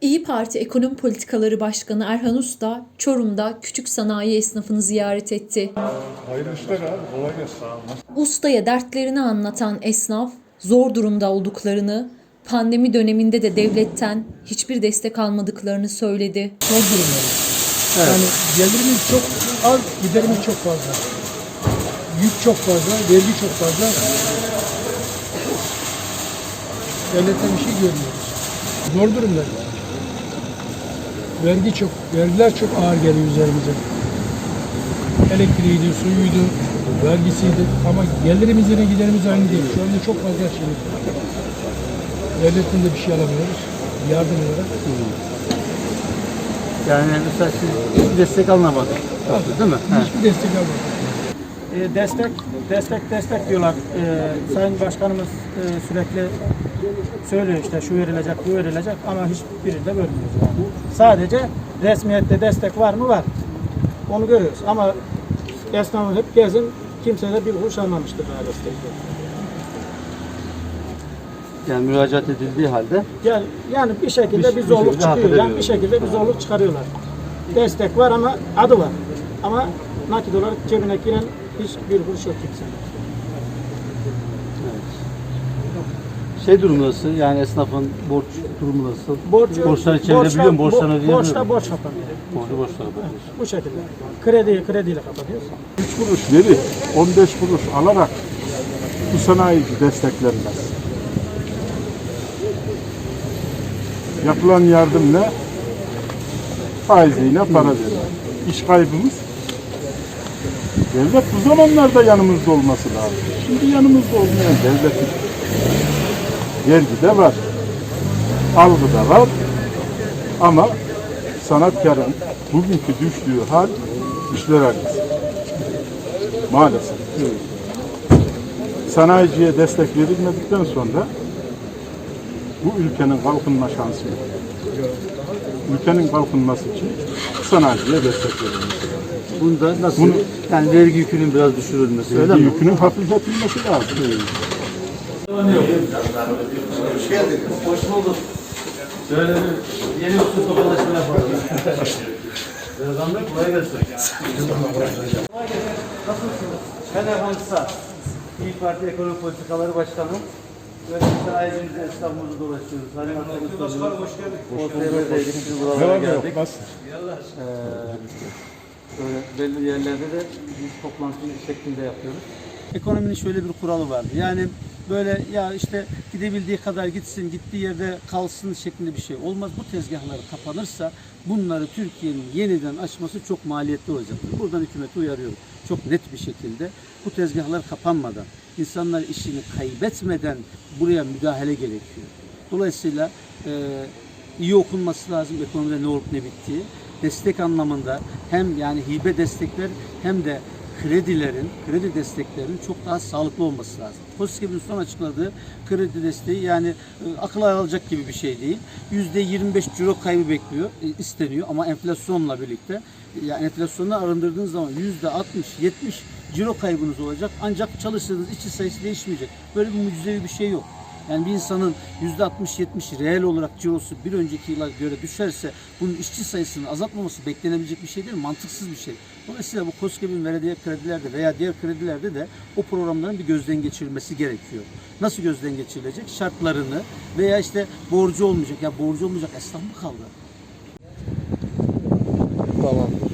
İyi Parti Ekonomi Politikaları Başkanı Erhan Usta, Çorum'da küçük sanayi esnafını ziyaret etti. Hayırlı işler abi. Kolay gelsin. Ustaya dertlerini anlatan esnaf, zor durumda olduklarını, pandemi döneminde de devletten hiçbir destek almadıklarını söyledi. zor durumdayız. Yani gelirimiz çok az, giderimiz çok fazla. Yük çok fazla, vergi çok fazla. Devletten bir şey görmüyoruz. Zor durumdayız. Vergi çok, vergiler çok ağır geliyor üzerimize. Elektriğiydi, suyuydu, vergisiydi ama gelirimiz yine giderimiz aynı değil. Şu anda çok fazla şey var. Devletten de bir şey alamıyoruz. Yardım olarak. Yani mesela siz destek almadık. Değil mi? Hiçbir destek almadık. E, destek, destek, destek diyorlar. E, Sayın Başkanımız e, sürekli söylüyor işte şu verilecek, bu verilecek ama hiçbiri de vermiyor. Yani. Sadece resmiyette destek var mı? Var. Onu görüyoruz ama esnafı hep gezin, kimse de bir kuruş almamıştır daha destekte. Yani müracaat edildiği halde Yani, yani bir şekilde Bir- bir bir zorluk şekilde hak çıkıyor. Yani bir şekilde bir zorluk çıkarıyorlar. Destek var ama adı var. Ama nakit olarak cebine giren hiçbir kuruş yok kimsenin. şey durumu nasıl? Yani esnafın borç durumu nasıl? Borç, Borçları çevirebiliyor mu? Borçlarını bo- ödeyebiliyor Borçla mu? borç kapanıyor. Borcu borçları bakıyorsun. Bu şekilde. Krediyi krediyle kapatıyoruz. 3 kuruş verip 15 kuruş alarak bu sanayici desteklenmez. Yapılan yardım ne? Faiziyle para veriyor. İş kaybımız. Devlet bu zamanlarda yanımızda olması lazım. Şimdi yanımızda olmayan devletin vergi de var. Algı da var. Ama sanatkarın bugünkü düştüğü hal işler acısı. Maalesef. Sanayiciye destek verilmedikten sonra bu ülkenin kalkınma şansı yok. Ülkenin kalkınması için sanayiciye destek verilmesi. Bunda nasıl? Bunu- yani vergi yükünün biraz düşürülmesi. Öyle Vergi mi? yükünün hafifletilmesi lazım. Hoş bulduk. Şöyle bir yeni usul tokalaşma yapalım. Da kolay gelsin. Nasılsınız? Ben Erhan Kısa. İyi Parti Ekonomi Politikaları Başkanı. Böyle bir sanayicimizin esnafımızı dolaşıyoruz. Hani Başkanım hoş geldin. OTV'deydik, şimdi Ne buralara var ne yok? geldik. Nasıl? Böyle belli yerlerde de biz toplantı şeklinde yapıyoruz. Ekonominin şöyle bir kuralı vardı. Yani böyle ya işte gidebildiği kadar gitsin, gittiği yerde kalsın şeklinde bir şey olmaz. Bu tezgahlar kapanırsa bunları Türkiye'nin yeniden açması çok maliyetli olacaktır. Buradan hükümeti uyarıyorum. Çok net bir şekilde bu tezgahlar kapanmadan, insanlar işini kaybetmeden buraya müdahale gerekiyor. Dolayısıyla e, iyi okunması lazım ekonomide ne olup ne bittiği. Destek anlamında hem yani hibe destekler hem de kredilerin, kredi desteklerinin çok daha sağlıklı olması lazım. KOSGEB'in son açıkladığı kredi desteği yani e, akıl alacak gibi bir şey değil. %25 ciro kaybı bekliyor, e, isteniyor ama enflasyonla birlikte e, yani enflasyonla arındırdığınız zaman %60-70 ciro kaybınız olacak ancak çalıştığınız işçi sayısı değişmeyecek. Böyle bir mucizevi bir şey yok. Yani bir insanın %60-70 reel olarak cirosu bir önceki yıla göre düşerse bunun işçi sayısını azaltmaması beklenebilecek bir şey değil, mantıksız bir şey. Dolayısıyla bu KOSGEB'in verdiği kredilerde veya diğer kredilerde de o programların bir gözden geçirilmesi gerekiyor. Nasıl gözden geçirilecek? Şartlarını veya işte borcu olmayacak. Ya borcu olmayacak esnaf mı kaldı? Tamam.